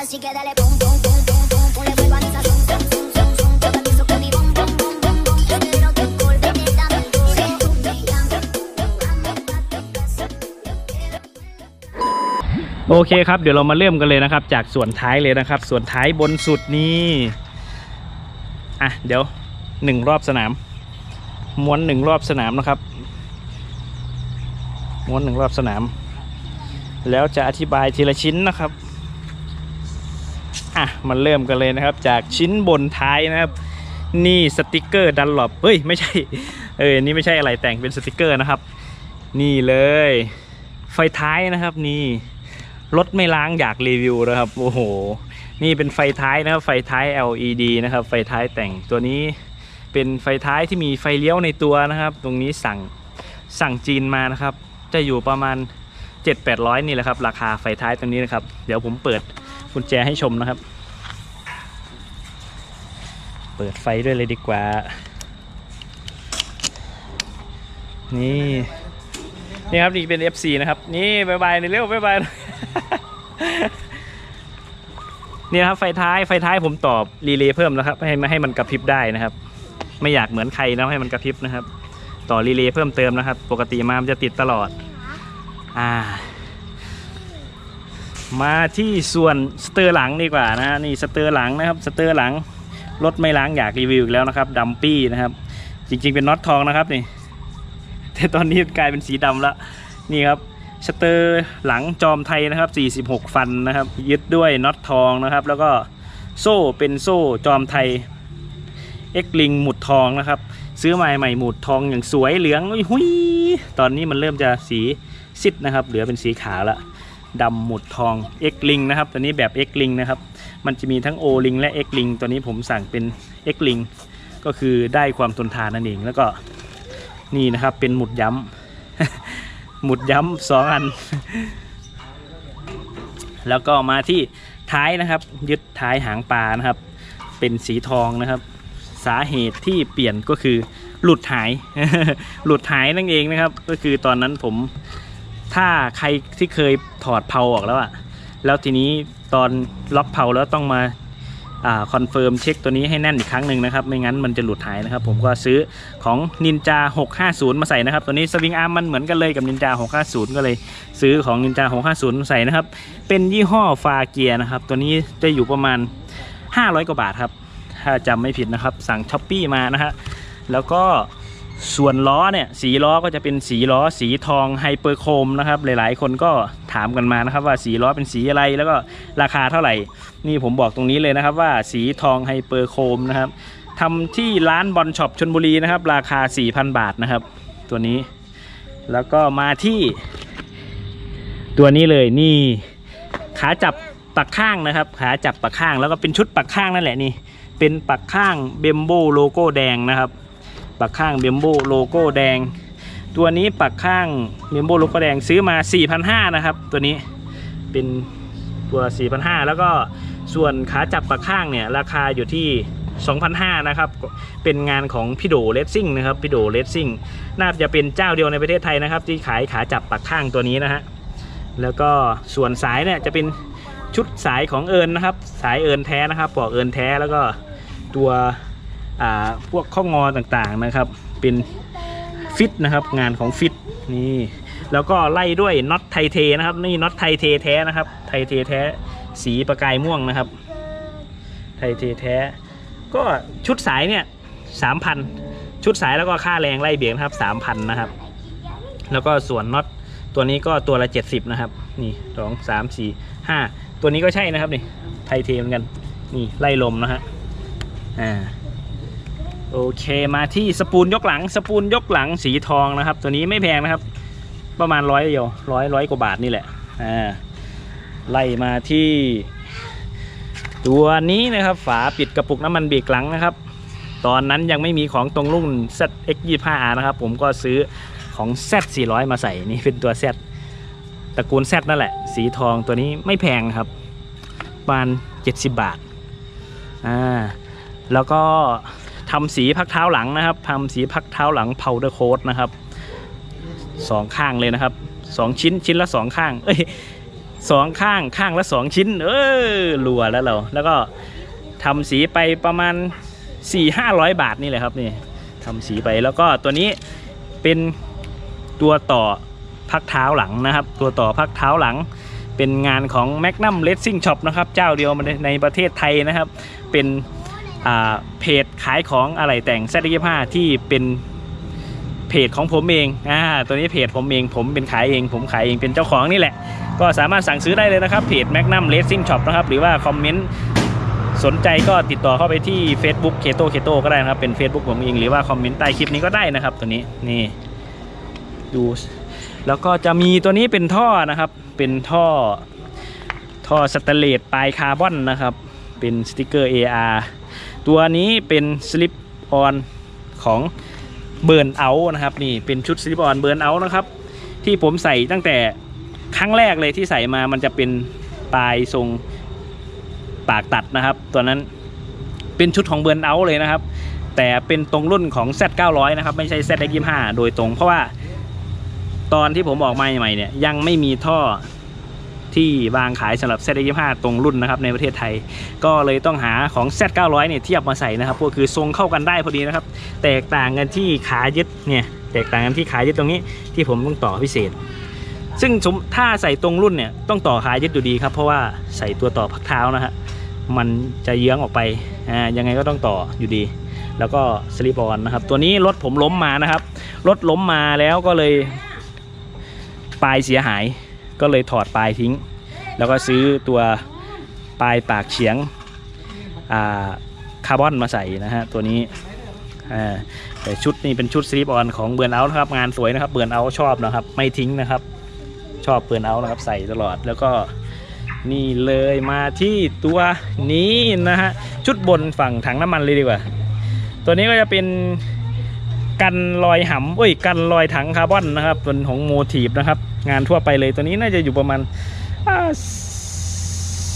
Así que dale pum pum pum pum pum pum le vuelvo a mi sazón son son son son yo te pienso con mi bom bom bom bom bom yo quiero que volverte dame duro tú me llamas amo a tu casa yo quiero โอเคครับ เดี๋ยวเรามาเริ่มกันเลยนะครับ จากส่วนท้ายเลยนะครับ ส่วนท้ายบนสุดนี่อะเดี๋ยวหนึ่งรอบสนาม ม้วนหนึ่งรอบสนามนะครับ ม้วนหนึ่งรอบสนาม แล้วจะอธิบายทีละชิ้นนะครับ อะมาเริ่มกันเลยนะครับ จากชิ้นบนท้ายนะครับ นี่สติกเกอร์ดันหลบเฮ้ยไม่ใช่เออนี่ไม่ใช่อะไรแต่งเป็นสติกเกอร์นะครับ นี่เลย ไฟท้ายนะครับนี่รถไม่ล้างอยากรีวิวนะครับโอ้โห นี่เป็นไฟท้ายนะครับไฟท้าย LED นะครับ ไฟท้ายแต่งตัวนี้เป็นไฟท้ายที่มีไฟเลี้ยวในตัวนะครับ ตรงนี้สั่งสั่งจีนมานะครับ จะอยู่ประมาณ 7-800 นี่แหละครับ ราคาไฟท้ายตัวนี้นะครับ เดี๋ยวผมเปิด กุญแจให้ชมนะครับ เปิดไฟด้วยเลยดีกว่า นี่ นี่ครับนี่เป็น FC นะครับ นี่บายบายในเร็วบายบายนี่ครับไฟท้ายไฟท้ายผมตอบรีเลย์เพิ่มนะครับ ให้ให้มันกระพริบได้นะครับ ไม่อยากเหมือนใครนะให้มันกระพริบนะครับ ต่อรีเลย์เพิ่มเติมนะครับ ปกติมามันจะติดตลอด อ่า มาที่ส่วนสเตอร์หลังดีกว่านะฮะนี่สเตอร์หลังนะครับสเตอร์หลังรถไม่ล้างอยากรีวิวอีกแล้วนะครับดัมปี้นะครับจริงๆเป็นน็อตทองนะครับนี่แต่ตอนนี้กลายเป็นสีดำแล้วนี่ครับสเตอร์หลังจอมไทยนะครับ 46 ฟันนะครับ ยึดด้วยน็อตทองนะครับ แล้วก็โซ่เป็นโซ่จอมไทยเอ็กลิงหมุดทองนะครับ ซื้อใหม่ใหม่หมุดทองอย่างสวยเหลืองอุ้ยหุยตอนนี้มันเริ่มจะสีซิดนะครับ เหลือเป็นสีขาวละ ดำหมุดทองเอ็กลิงนะครับ ตัวนี้แบบเอ็กลิงนะครับ มันจะมีทั้งโอลิงและเอ็กลิงตัวนี้ผมสั่งเป็นเอ็กลิงก็คือได้ความทนทานนั่นเอง แล้วก็นี่นะครับเป็นหมุดย้ำ หมุดย้ำสองอัน แล้วก็มาที่ท้ายนะครับ ยึดท้ายหางปลานะครับ เป็นสีทองนะครับ สาเหตุที่เปลี่ยนก็คือหลุดหาย หลุดหายนั่นเองนะครับ ก็คือตอนนั้นผม ถ้าใครที่เคยถอดเพลาออกแล้วอะแล้วทีนี้ตอนล็อกเพลาแล้วต้องมาคอนเฟิร์มเช็คตัวนี้ให้แน่นอีกครั้งหนึ่งนะครับ ไม่งั้นมันจะหลุดหายนะครับ ผมก็ซื้อของ Ninja 650 มาใส่นะครับ ตัวนี้สวิงอาร์มมันเหมือนกันเลยกับ Ninja 650 ก็เลยซื้อของ Ninja 650มาใส่นะครับ เป็นยี่ห้อฟาเกียนะครับ ตัวนี้จะอยู่ประมาณ 500 กว่าบาทครับ ถ้าจำไม่ผิดนะครับ สั่งช้อปปี้มานะฮะแล้วก็ ส่วนล้อเนี่ยสีล้อก็จะเป็นสีล้อสีทองไฮเปอร์โคมนะครับหลายๆ คนก็ถามกันมานะครับว่าสีล้อเป็นสีอะไรแล้วก็ราคาเท่าไหร่ นี่ผมบอกตรงนี้เลยนะครับว่าสีทองไฮเปอร์โคมนะครับทำที่ร้านบอลช็อปชนบุรีนะครับราคา 4,000 บาทนะครับตัวนี้ แล้วก็มาที่ ตัวนี้เลยนี่ขาจับปักข้างนะครับ ขาจับปักข้างแล้วก็เป็นชุดปักข้างนั่นแหละนี่เป็นปักข้างเบมโบโลโก้แดงนะครับ ปักข้างเบมโบโลโก้แดง ตัวนี้ปักข้างเบมโบโลโก้แดงซื้อมา 4,500นะครับ ตัวนี้เป็นตัว4,500แล้วก็ส่วนขาจับปักข้างเนี่ยราคาอยู่ที่2,500นะครับ เป็นงานของพี่โดเลสซิ่งนะครับพี่โดเลสซิ่งน่าจะเป็นเจ้าเดียวในประเทศไทยนะครับ ที่ขายขาจับปักข้างตัวนี้นะฮะ แล้วก็ส่วนสายเนี่ยจะเป็นชุดสายของเอิญนะครับ สายเอิญแท้นะครับปลอกเอิญแท้แล้วก็ตัว พวกข้องอต่างๆนะครับ เป็นฟิตนะครับงานของฟิตนี่แล้วก็ไล่ด้วยน็อตไทเทนะครับนี่น็อตไทเทแท้นะครับ ไทเทแท้ สีประกายม่วงนะครับ ไทเทแท้ ก็ชุดสายเนี่ยสามพันชุดสายแล้วก็ค่าแรงไล่เบียงนะครับสามพันนะครับ แล้วก็ส่วนน็อตตัวนี้ก็ตัวละ 70 นะครับ นี่สองสามสี่ห้าตัวนี้ก็ใช่นะครับนี่ไทเทเหมือนกัน นี่ไล่ลมนะฮะอ่า โอเคมาที่สปูนยกหลัง สปูนยกหลังสีทองนะครับ ตัวนี้ไม่แพงนะครับ ประมาณร้อยเดียวร้อยร้อยกว่าบาทนี่แหละอ่าไล่มาที่ ตัวนี้นะครับ ฝาปิดกระปุกน้ำมันเบรกหลังนะครับ ตอนนั้นยังไม่มีของตรงรุ่น ZX25R นะครับ ผมก็ซื้อของ Z400 มาใส่นี่เป็นตัว Z ตระกูล Z นั่นแหละ สีทองตัวนี้ไม่แพงครับประมาณ70 บาทอ่าแล้วก็ ทำสีพักเท้าหลังนะครับทำสีพักเท้าหลัง powder coat นะครับสองข้างเลยนะครับสองชิ้นชิ้นละสองข้าง เอ้ยสองข้างข้างละสองชิ้น เออรัวแล้วเรา แล้วก็ทำสีไปประมาณ4ี่ห้าร้อยบาทนี่แหละครับนี่ทำสีไปแล้วก็ตัวนี้เป็นตัวต่อพักเท้าหลังนะครับ ตัวต่อพักเท้าหลัง เป็นงานของ Magnum Racing Shop นะครับ เจ้าเดียวในประเทศไทยนะครับ เป็น เพจขายของอะไรแต่ง z 25ที่เป็นเพจของผมเองอ่าตัวนี้เพจผมเองผมเป็นขายเอง ผมขายเองเป็นเจ้าของนี่แหละ ก็สามารถสั่งซื้อได้เลยนะครับเพจ Magnum Racing Shop นะครับ หรือว่าคอมเมนต์สนใจก็ติดต่อเข้าไปที่ Facebook k e t o k e t o ก็ได้นะครับ เป็น Facebook ผมเองหรือว่าคอมเมนต์ใต้คลิปนี้ก็ได้นะครับ ตัวนี้นี่ดูแล้วก็จะมีตัวนี้เป็นท่อนะครับ เป็นท่อท่อสแตนเลสปลายคาร์บอนนะครับ เป็นสติกเกอร์ AR ตัวนี้เป็นสลิปออนของเบิร์นเอานะครับนี่เป็นชุดสลิปออนเบิร์นเอานะครับ ที่ผมใส่ตั้งแต่ครั้งแรกเลยที่ใส่มามันจะเป็นปลายทรงปากตัดนะครับ ตัวนั้นเป็นชุดของเบิร์นเอาเลยนะครับ แต่เป็นตรงรุ่นของ Z900 นะครับ ไม่ใช่ Z25 โดยตรง เพราะว่าตอนที่ผมออกมาใหม่ๆเนี่ยยังไม่มีท่อ ที่วางขายสำหรับ Z25 ตรงรุ่นนะครับในประเทศไทย ก็เลยต้องหาของ Z900 เนี่ยเทียบมาใส่นะครับ ก็คือทรงเข้ากันได้พอดีนะครับ แตกต่างกันที่ขายึดเนี่ยแตกต่างกันที่ขายึดตรงนี้ที่ผมต้องต่อพิเศษ ซึ่งถ้าใส่ตรงรุ่นเนี่ยต้องต่อขายึดอยู่ดีครับเพราะว่าใส่ตัวต่อพักเท้านะฮะมันจะเยื้องออกไปอ่ายังไงก็ต้องต่ออยู่ดีแล้วก็สลิปออนนะครับ ตัวนี้รถผมล้มมานะครับ รถล้มมาแล้วก็เลยปลายเสียหาย ก็เลยถอดปลายทิ้ง แล้วก็ซื้อตัวปลายปากเฉียงคาร์บอนมาใส่นะฮะตัวนี้แต่ชุดนี้เป็นชุดสลิปออนของเบือนเอานะครับงานสวยนะครับเบือนเอาชอบนะครับ ไม่ทิ้งนะครับ ชอบเบือนเอานะครับใส่ตลอดแล้วก็นี่เลยมาที่ตัวนี้นะฮะชุดบนฝั่งถังน้ำมันเลยดีกว่า ตัวนี้ก็จะเป็นกันรอยหำเอ้ยกันรอยถังคาร์บอนนะครับเป็นของโมทีฟนะครับ งานทั่วไปเลยตัวนี้น่าจะอยู่ประมาณ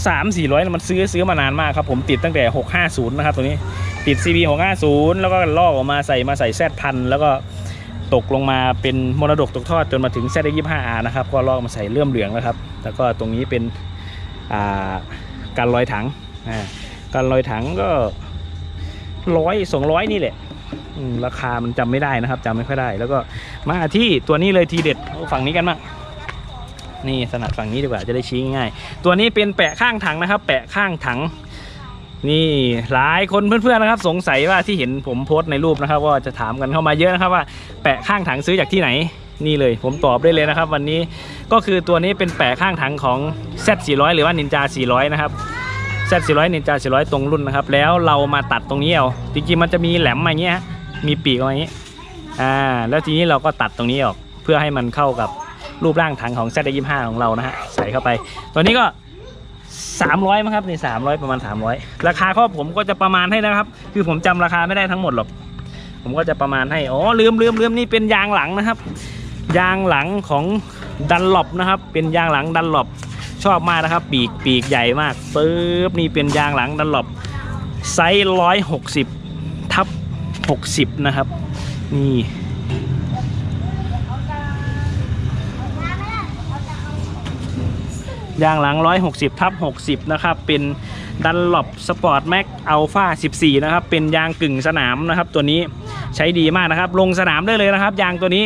สามสี่ร้อยมันซื้อซื้อมานานมากครับผมติดตั้งแต่ 650 นะครับตัวนี้ติด CB 650 แล้วก็ลอกออกมาใส่มาใส่แซดพันแล้วก็ตกลงมาเป็นมรดกตกทอดจนมาถึง Z25R นะครับก็ลอกมาใส่เลื่อมเหลืองแล้วครับแล้วก็ตรงนี้เป็นการรอยถังการรอยถังก็ร้อยสองร้อยนี่แหละราคามันจำไม่ได้นะครับจำไม่ค่อยได้ แล้วก็มาที่ตัวนี้เลยทีเด็ดฝั่งนี้กันบ้าง นี่สนัดฝั่งนี้ดีกว่าจะได้ชี้ง่าย ตัวนี้เป็นแปะข้างถังนะครับ แปะข้างถัง นี่หลายคนเพื่อนๆนะครับ สงสัยว่าที่เห็นผมโพสต์ในรูปนะครับ ว่าจะถามกันเข้ามาเยอะนะครับว่าแปะข้างถังซื้อจากที่ไหนนี่เลยผมตอบได้เลยนะครับ วันนี้ก็คือตัวนี้เป็นแปะข้างถังของ Z400 หรือว่า Ninja 400 นะครับ Z400 Ninja 400 ตรงรุ่นนะครับ แล้วเรามาตัดตรงนี้เอาจริงๆมันจะมีแหลมมาอย่างเงี้ยมีปีกออกมาอย่างนี้อ่าแล้วทีนี้เราก็ตัดตรงนี้ออกเพื่อให้มันเข้ากับ รูปร่างถังของ z 2 5ของเรานะฮะใส่เข้าไป ตัวนี้ก็300มั้งครับนี่300 ประมาณ 300 ราคาข้อผมก็จะประมาณให้นะครับ คือผมจำราคาไม่ได้ทั้งหมดหรอก ผมก็จะประมาณให้ อ๋อ ลืมลืมลืมนี่เป็นยางหลังนะครับ ยางหลังของดันหลบนะครับ เป็นยางหลังดันหลบชอบมากนะครับ ปีกปีกใหญ่มากปึ๊บนี่เป็นยางหลังดันหลบไซส์ร้อยหกสิบทับ60 นะครับ นี่ ยางหลัง 160ทับ60 นะครับ เป็นดันหลบสปอร์ตแม็กอัลฟา14 นะครับ เป็นยางกึ่งสนามนะครับ ตัวนี้ใช้ดีมากนะครับ ลงสนามได้เลยนะครับ ยางตัวนี้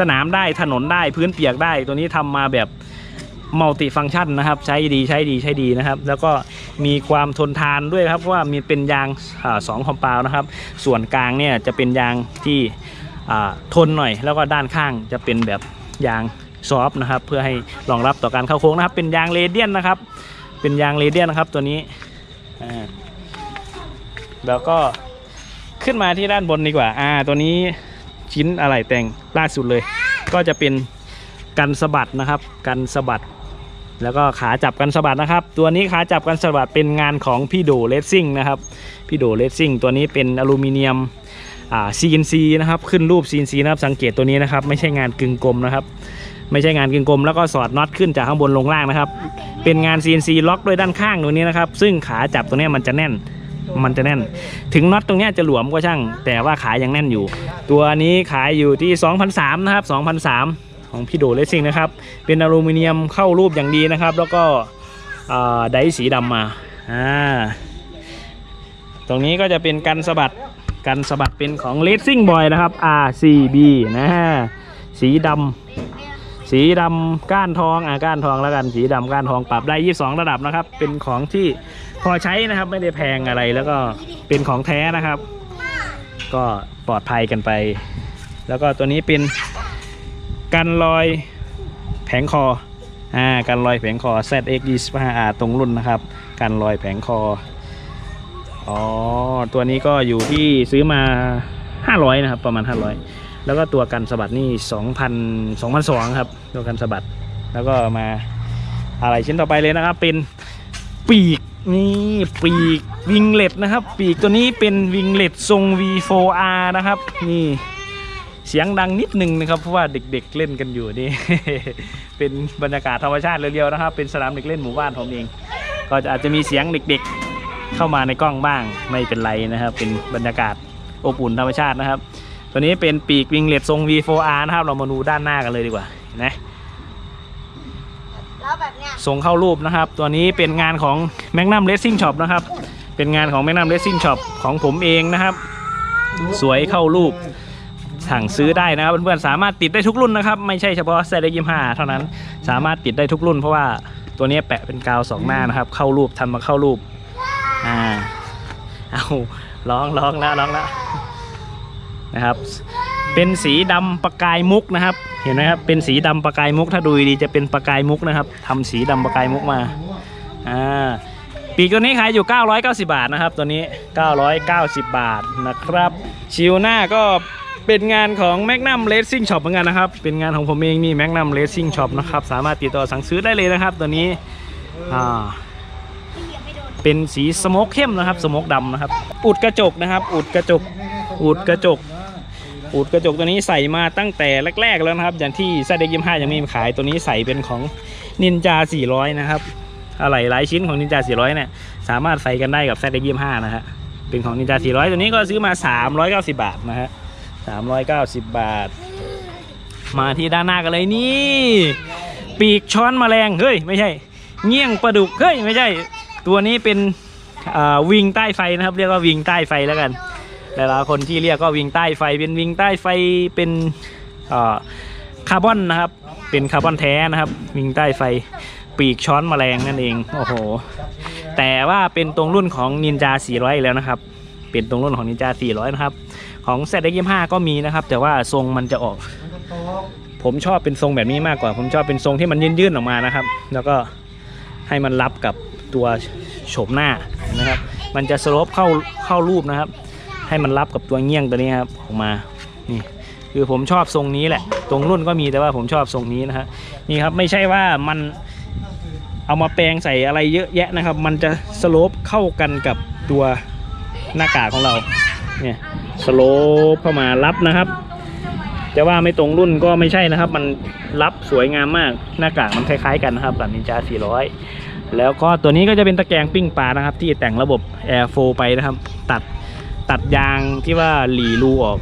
สนามได้ถนนได้พื้นเปียกได้ ตัวนี้ทำมาแบบมัลติฟัง c t ชันนะครับ ใช้ดีใช้ดีใช้ดีนะครับ แล้วก็มีความทนทานด้วยครับเพราะว่ามีเป็นยางสองคอมเปาวนะครับ ส่วนกลางเนี่ยจะเป็นยางที่ทนหน่อย แล้วก็ด้านข้างจะเป็นแบบยาง ซอฟนะครับเพื่อให้รองรับต่อการเข้าโค้งนะครับ เป็นยางเรเดียนนะครับ เป็นยางเรเดียนนะครับตัวนี้แล้วก็ขึ้นมาที่ด้านบนดีกว่าอ่าตัวนี้ชิ้นอะไรแต่งล่าสุดเลย ก็จะเป็นกันสะบัดนะครับ กันสะบัด แล้วก็ขาจับกันสะบัดนะครับ ตัวนี้ขาจับกันสะบัดเป็นงานของพี่โดเลสซิ่งนะครับพี่โดเลสซิ่งตัวนี้เป็นอลูมิเนียมอ่า CNC นะครับ ขึ้นรูป CNC นะครับสังเกตตัวนี้นะครับ ไม่ใช่งานกึ่งกลมนะครับ ไม่ใช่งานกึ่งกลมแล้วก็สอดน็อตขึ้นจากข้างบนลงล่างนะครับ เป็นงาน CNC ล็อกด้วยด้านข้างตรงนี้นะครับ ซึ่งขาจับตรงนี้มันจะแน่น มันจะแน่น ถึงน็อตตรงนี้จะหลวมก็ช่าง แต่ว่าขายังแน่นอยู่ ตัวนี้ขายอยู่ที่ 2,003นะครับ2,003ของพี่โดเลสซิ่งนะครับ เป็นอลูมิเนียมเข้ารูปอย่างดีนะครับ แล้วก็ไดร์สีดำมาอ่าตรงนี้ก็จะเป็นกันสะบัดกันสะบัดเป็นของ Racing Boy นะครับ RCB นะฮะสีดำ สีดำก้านทองอ่าก้านทองแล้วกันสีดำก้านทองปรับได้ 22 ระดับนะครับ เป็นของที่พอใช้นะครับไม่ได้แพงอะไรแล้วก็เป็นของแท้นะครับ ก็ปลอดภัยกันไป แล้วก็ตัวนี้เป็นกันรอยแผงคออ่ากันรอยแผงคอ ZX 25R ตรงรุ่นนะครับกันรอยแผงคออ๋อตัวนี้ก็อยู่ที่ซื้อมา 500 นะครับ ประมาณ 500 แล้วก็ตัวกันสะบัดนี่2,000 2,200ครับตัวกันสะบัด แล้วก็มาอะไรชิ้นต่อไปเลยนะครับ เป็นปีกนี่ปีกวิงเล็ตนะครับ ปีกตัวนี้เป็นวิงเล็ตทรง V4R นะครับ นี่เสียงดังนิดนึงนะครับ เพราะว่าเด็กๆเล่นกันอยู่นี่ เป็นบรรยากาศธรรมชาติเรียวๆนะครับ เป็นสนามเด็กเล่นหมู่บ้านผมเอง ก็อาจจะมีเสียงเด็กๆ เข้ามาในกล้องบ้างไม่เป็นไรนะครับ เป็นบรรยากาศอบอุ่นธรรมชาตินะครับ ตัวนี้เป็นปีกวิงเล็ตทรง V4R นะครับเรามาดูด้านหน้ากันเลยดีกว่าเห็นะแล้วแบบเนี้ยทรงเข้ารูปนะครับ ตัวนี้เป็นงานของ Magnum Racing Shop นะครับ เป็นงานของ Magnum Racing Shop ของผมเองนะครับ สวยเข้ารูปสั่งซื้อได้นะครับเพื่อนๆสามารถติดได้ทุกรุ่นนะครับ ไม่ใช่เฉพาะไซเดยิมห้าเท่านั้นสามารถติดได้ทุกรุ่น เพราะว่าตัวนี้แปะเป็นกาวสองหน้านะครับ เข้ารูปทำมาเข้ารูปอ่าเอาร้องร้องแล้วร้องแล้ว นะครับ เป็นสีดำประกายมุกนะครับ เห็นไหมครับเป็นสีดำประกายมุก ถ้าดูดีจะเป็นประกายมุกนะครับทำสีดำประกายมุกมาอ่าปีกตัวนี้ขายอยู่ 990 บาทนะครับ ตัวนี้ 990 บาทนะครับ ชิวหน้าก็เป็นงานของ Magnum Racing Shop เหมือนกันนะครับ เป็นงานของผมเองนี่ Magnum Racing Shop นะครับ สามารถติดต่อสั่งซื้อได้เลยนะครับ ตัวนี้อ่าเป็นสีสโมกเข้มนะครับ สโมกดำนะครับ อุดกระจกนะครับ อุดกระจก อุดกระจก อุดกระจกตัวนี้ใส่มาตั้งแต่แรกๆแล้วนะครับ อย่างที่ซาเด็กยิมห้ายังไม่มีขายตัวนี้ใส่เป็นของนินจา 400 นะครับอะไรหลายชิ้นของนินจา 400 เนี่ยสามารถใส่กันได้กับซาเด็กยิมห้านะฮะเป็นของนินจา 400 ตัวนี้ก็ซื้อมา 390 บาทนะฮะ390 บาท มาที่ด้านหน้ากันเลยนี่ ปีกช้อนแมลงเฮ้ยไม่ใช่เงี้ยงปลาดุกเฮ้ยไม่ใช่ ตัวนี้เป็นอ่าวิงใต้ไฟนะครับ เรียกว่าวิงใต้ไฟแล้วกัน หลายๆคนที่เรียกก็วิงใต้ไฟเป็นวิงใต้ไฟเป็นคาร์บอนนะครับ เป็นคาร์บอนแท้นะครับ วิงใต้ไฟปีกช้อนแมลงนั่นเองโอ้โหแต่ว่าเป็นตรงรุ่นของนินจา 400 แล้วนะครับ เป็นตรงรุ่นของนินจา 400 นะครับ ของ z ซด25ก็มีนะครับ แต่ว่าทรงมันจะออก ผมชอบเป็นทรงแบบนี้มากกว่า ผมชอบเป็นทรงที่มันยื่นๆออกมานะครับ แล้วก็ให้มันรับกับตัวโฉมหน้านะครับ มันจะสโลปเข้าเข้ารูปนะครับ ให้มันรับกับตัวเงี้ยงตัวนี้ครับออกมานี่คือผมชอบทรงนี้แหละ ตรงรุ่นก็มีแต่ว่าผมชอบทรงนี้นะฮะนี่ครับไม่ใช่ว่ามันเอามาแปลงใส่อะไรเยอะแยะนะครับ มันจะสโลปเข้ากันกับตัวหน้ากากของเราเนี่ยสโลปเข้ามารับนะครับจะว่าไม่ตรงรุ่นก็ไม่ใช่นะครับ มันรับสวยงามมากหน้ากากมันคล้ายๆกันนะครับกับนินจา 400 แล้วก็ตัวนี้ก็จะเป็นตะแกรงปิ้งปลานะครับ ที่แต่งระบบ Air f l o w ไปนะครับ ตัด ตัดยางที่ว่าหลีรูออก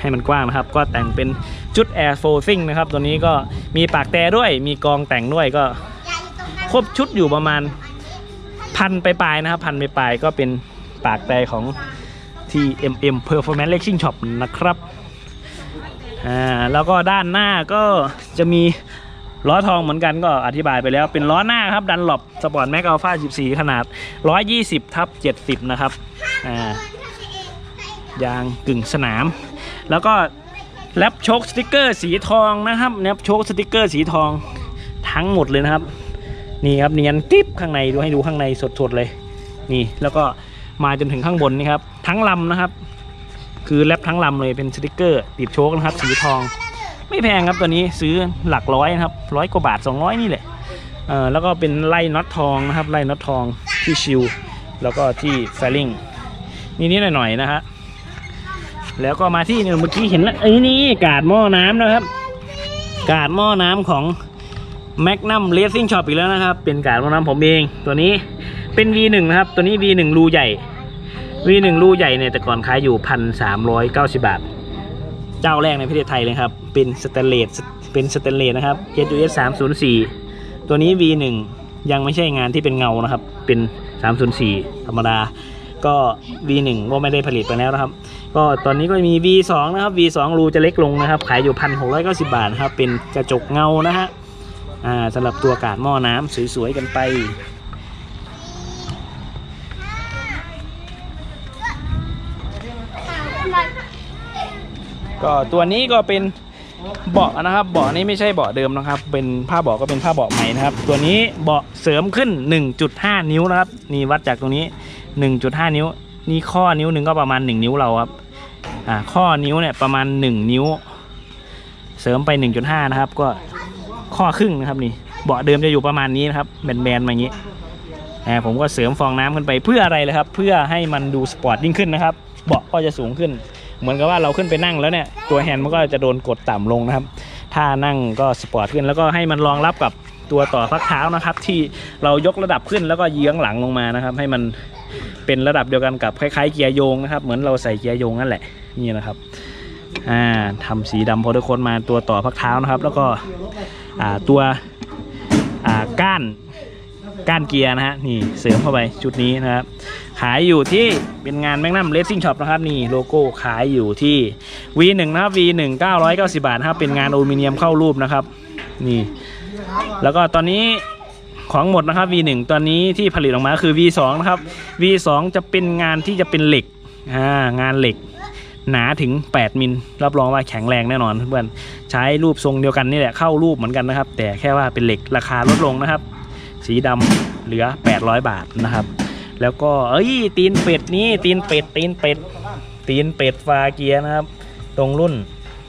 ให้มันกว้างนะครับ ก็แต่งเป็นชุด Air f l o w s i n g นะครับ ตัวนี้ก็มีปากแต่ด้วย มีกองแต่งด้วยก็ครบชุดอยู่ประมาณพันไปปลายนะครับ พันไปปลายก็เป็นปากแต่ของ TMM Performance Racing Shop นะครับอ่าแล้วก็ด้านหน้าก็จะมีล้อทองเหมือนกันก็อธิบายไปแล้วเป็นล้อหน้าครับดันหลบสปอร์ตแม็กอัลฟา14 ขนาด 120ทับ70 นะครับอ่า ยางกึ่งสนาม แล้วก็แรปโชคสติกเกอร์สีทองนะครับแรปโชคสติกเกอร์สีทองทั้งหมดเลยนะครับ นี่ครับเนียนกริบข้างในดูให้ดูข้างในสดๆเลยนี่แล้วก็มาจนถึงข้างบนนี่ครับทั้งลำนะครับ คือแรปทั้งลำเลยเป็นสติกเกอร์ติดโชคนะครับสีทอง ไม่แพงครับตัวนี้ซื้อหลักร้อยนะครับร้อยกว่าบาท 200 นี่แหละเออแล้วก็เป็นไล่น็อตทองนะครับไล่น็อตทองที่ชิวแล้วก็ที่แฟลิงนิดๆหน่อยๆนะฮะ แล้วก็มาที่เนี่ยเมื่อกี้เห็นแล้วไอ้นี่กาดหม้อน้ำนะครับ กาดหม้อน้ำของ Magnum Racing Shop อีกแล้วนะครับ เป็นกาดหม้อน้ำผมเองตัวนี้เป็น V1 นะครับ ตัวนี้ V1 รูใหญ่ V1 รูใหญ่เนี่ยแต่ก่อนขายอยู่พันสามร้อยเก้าสิบาท เจ้าแรกในประเทศไทยเลยครับ เป็นสแตนเลสเป็นสเตนเลสนะครับ SUS 304 ตัวนี้ V1 ยังไม่ใช่งานที่เป็นเงานะครับ เป็น 304 ธรรมดา ก็ V1 ก็ไม่ได้ผลิตไปแล้วนะครับ ก็ตอนนี้ก็มี V2 นะครับ V2 รูจะเล็กลงนะครับ ขายอยู่ 1,690 บาทนะครับ เป็นกระจกเงานะฮะอ่าสำหรับตัวกาดหม้อน้ำสวยๆกันไปก็ตัวนี้ก็เป็นเบาะนะครับเบาะนี้ไม่ใช่เบาะเดิมนะครับ เป็นผ้าเบาะก็เป็นผ้าเบาะใหม่นะครับ ตัวนี้เบาะเสริมขึ้น 1.5 นิ้วนะครับ นี่วัดจากตรงนี้ 1.5 นิ้ว นี่ข้อนิ้วหนึ่งก็ประมาณ 1 นิ้วเราครับ ข้อนิ้วเนี่ยประมาณ 1 นิ้ว เสริมไป 1.5 นะครับ ก็ข้อครึ่งนะครับนี่เบาะเดิมจะอยู่ประมาณนี้นะครับแบนๆมาอย่างนี้ผมก็เสริมฟองน้ำขึ้นไปเพื่ออะไรเลยครับ เพื่อให้มันดูสปอร์ตยิ่งขึ้นนะครับ เบาะก็จะสูงขึ้น เหมือนกับว่าเราขึ้นไปนั่งแล้วเนี่ย ตัวแฮนด์มันก็จะโดนกดต่ำลงนะครับ ถ้านั่งก็สปอร์ตขึ้น แล้วก็ให้มันรองรับกับตัวต่อพักเท้านะครับ ที่เรายกระดับขึ้นแล้วก็เยื้องหลังลงมานะครับ ให้มัน เป็นระดับเดียวกันกับคล้ายๆเกียร์โยงนะครับ เหมือนเราใส่เกียร์โยงนั่นแหละนี่นะครับอ่าทำสีดำพอทุกคนมาตัวต่อพักเท้านะครับ แล้วก็อ่าตัวอ่าก้านก้านเกียร์นะฮะนี่เสริมเข้าไปชุดนี้นะครับขายอยู่ที่เป็นงานแมกนัมเลสซิ่งช็อปนะครับนี่โลโก้ขายอยู่ที่ V1 นะครับ V1 990 บาทนะครับเป็นงานอลูมิเนียมเข้ารูปนะครับนี่แล้วก็ตอนนี้ ของหมดนะครับ V1 ตอนนี้ที่ผลิตออกมาคือ V2 นะครับ V2 จะเป็นงานที่จะเป็นเหล็กอ่างานเหล็ก หนาถึง 8 มิลรับรองว่าแข็งแรงแน่นอนเพื่อนใช้รูปทรงเดียวกันนี่แหละเข้ารูปเหมือนกันนะครับ แต่แค่ว่าเป็นเหล็กราคาลดลงนะครับ สีดำเหลือ 800 บาทนะครับ แล้วก็เอ้ยตีนเป็ดนี่ตีนเป็ดตีนเป็ดตีนเป็ดฟาเกียร์นะครับ ตรงรุ่น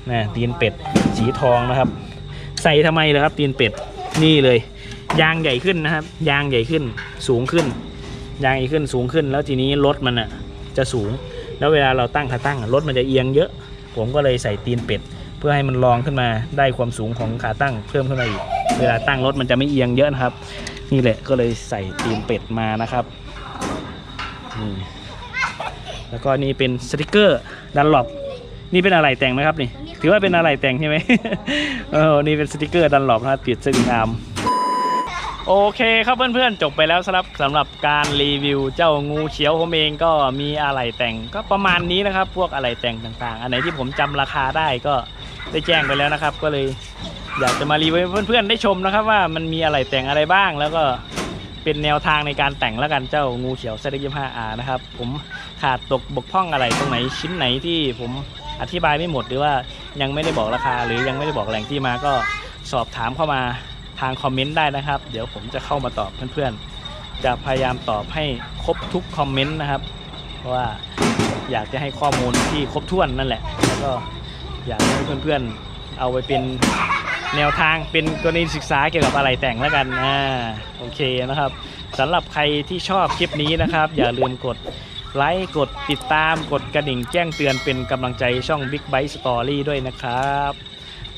นะตีนเป็ดสีทองนะครับ ใส่ทำไมเลยครับ ตีนเป็ดนี่เลย ยางใหญ่ขึ้นนะครับ ยางใหญ่ขึ้นสูงขึ้น ยางใหญ่ขึ้นสูงขึ้น แล้วทีนี้รถมันอะจะสูง แล้วเวลาเราตั้งขาตั้งรถมันจะเอียงเยอะ ผมก็เลยใส่ตีนเป็ด เพื่อให้มันรองขึ้นมาได้ความสูงของขาตั้งเพิ่มขึ้นมาอีกเวลาตั้งรถมันจะไม่เอียงเยอะนะครับ นี่แหละก็เลยใส่ตีนเป็ดมานะครับนี่แล้วก็นี่เป็นสติกเกอร์ดันหลบนี่เป็นอะไรแต่งไหมครับนี่ ถือว่าเป็นอะไรแต่งใช่ไหมเออนี่เป็นสติกเกอร์ดันหลบนะครับติดสวิงอาร์ม โอเคครับเพื่อนๆจบไปแล้วสำหรับสำหรับการรีวิวเจ้างูเขียวผมเองก็มีอะไรแต่งก็ประมาณนี้นะครับ พวกอะไรแต่งต่างๆ อันไหนที่ผมจำราคาได้ก็ได้แจ้งไปแล้วนะครับ ก็เลยอยากจะมารีวิวเพื่อนๆได้ชมนะครับ ว่ามันมีอะไรแต่งอะไรบ้างแล้วก็เป็นแนวทางในการแต่งแล้วกันเจ้างูเขียวเซตยี่ห้าอานะครับผมขาดตกบกพร่องอะไรตรงไหนชิ้นไหนที่ผมอธิบายไม่หมดหรือว่ายังไม่ได้บอกราคา หรือยังไม่ได้บอกแหล่งที่มาก็สอบถามเข้ามา ทางคอมเมนต์ได้นะครับ เดี๋ยวผมจะเข้ามาตอบเพื่อนๆ จะพยายามตอบให้ครบทุกคอมเมนต์นะครับ เพราะว่าอยากจะให้ข้อมูลที่ครบถ้วนนั่นแหละ แล้วก็อยากให้เพื่อนๆ เอาไปเป็นแนวทางเป็นกรณีศึกษาเกี่ยวกับอะไรแต่งแล้วกันอ่าโอเคนะครับสำหรับใครที่ชอบคลิปนี้นะครับ อย่าลืมกดไลค์กดติดตามกดกระดิ่งแจ้งเตือนเป็นกำลังใจช่อง Big Bite Story ด้วยนะครับ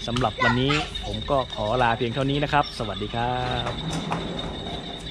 สำหรับวันนี้ผมก็ขอลาเพียงเท่านี้นะครับ สวัสดีครับ